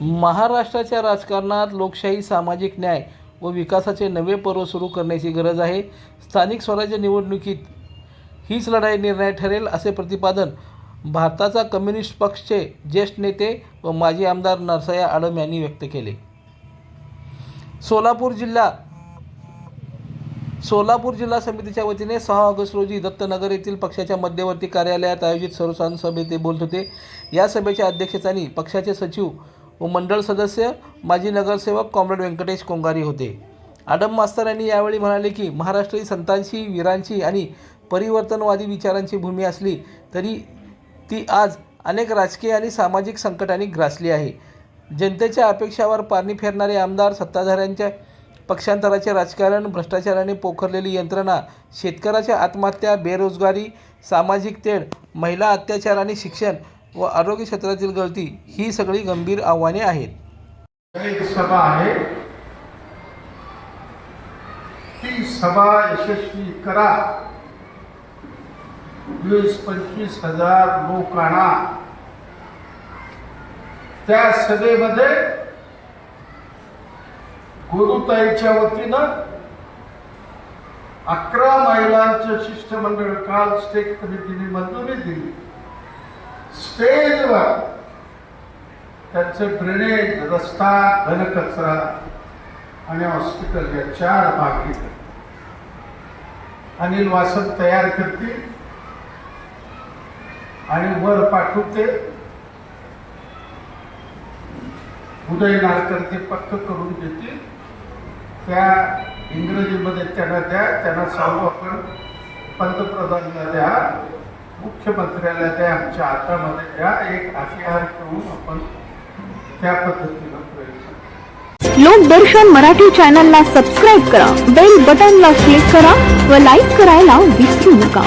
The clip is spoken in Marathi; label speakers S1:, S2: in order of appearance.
S1: महाराष्ट्राच्या राजकारणात लोकशाही सामाजिक न्याय व विकासाचे नवे पर्व सुरू करण्याची गरज आहे. स्थानिक स्वराज्य निवडणुकीत हीच लढाई निर्णय ठरेल असे प्रतिपादन भारताचा कम्युनिस्ट पक्षचे ज्येष्ठ नेते व माजी आमदार नरसया आडम यांनी व्यक्त केले. सोलापूर जिल्हा सोलापूर जिल्हा समितीच्या वतीने सहा ऑगस्ट रोजी दत्तनगर येथील पक्षाच्या मध्यवर्ती कार्यालयात आयोजित सर्वसाधारण सभेत ते बोलत होते. या सभेच्या अध्यक्षस्थानी पक्षाचे सचिव व मंडळ सदस्य माजी नगरसेवक कॉम्रेड व्यंकटेश कोंगारी होते. आडम मास्तर यांनी यावेळी म्हणाले की महाराष्ट्र ही संतांची वीरांची आणि परिवर्तनवादी विचारांची भूमी असली तरी ती आज अनेक राजकीय आणि सामाजिक संकटांनी ग्रासली आहे. जनतेच्या अपेक्षावर पारणी फेरणारे आमदार सत्ताधाऱ्यांच्या पक्षांतराचे राजकारण भ्रष्टाचाराने पोखरलेली यंत्रणा शेतकऱ्याच्या आत्महत्या बेरोजगारी सामाजिक तेढ महिला अत्याचार आणि शिक्षण व आरोग्य क्षेत्रातील गळती ही सगळी गंभीर आव्हाने आहेत.
S2: एक सभा आहे. ती सभा यशस्वी करा. वीस पंचवीस हजार लोक आणा त्या सभेमध्ये गुरुताईच्या वतीनं अकरा महिलांचं शिष्टमंडळ काल स्टेट कमिटीने मंजुरी दिली. स्टेजवर त्यांचं ड्रेनेज रस्ता घनकचरा आणि हॉस्पिटल या चार भागी अनिल वासक तयार करतील आणि वर पाठवते. उदय नारकर ते पक्क करून देतील. त्या इंग्रजीमध्ये त्यांना द्या त्यांना सांगू आपण पंतप्रधानांना द्या. मुख्यमंत्र्याला त्या आमच्या हातामध्ये द्या एक आशिहार ठेवून आपण त्या पद्धतीनं प्रयत्न
S3: लोकदर्शन मराठी चॅनलला सबस्क्राईब करा बेल बटनला क्लिक करा व लाईक करायला विसरू नका.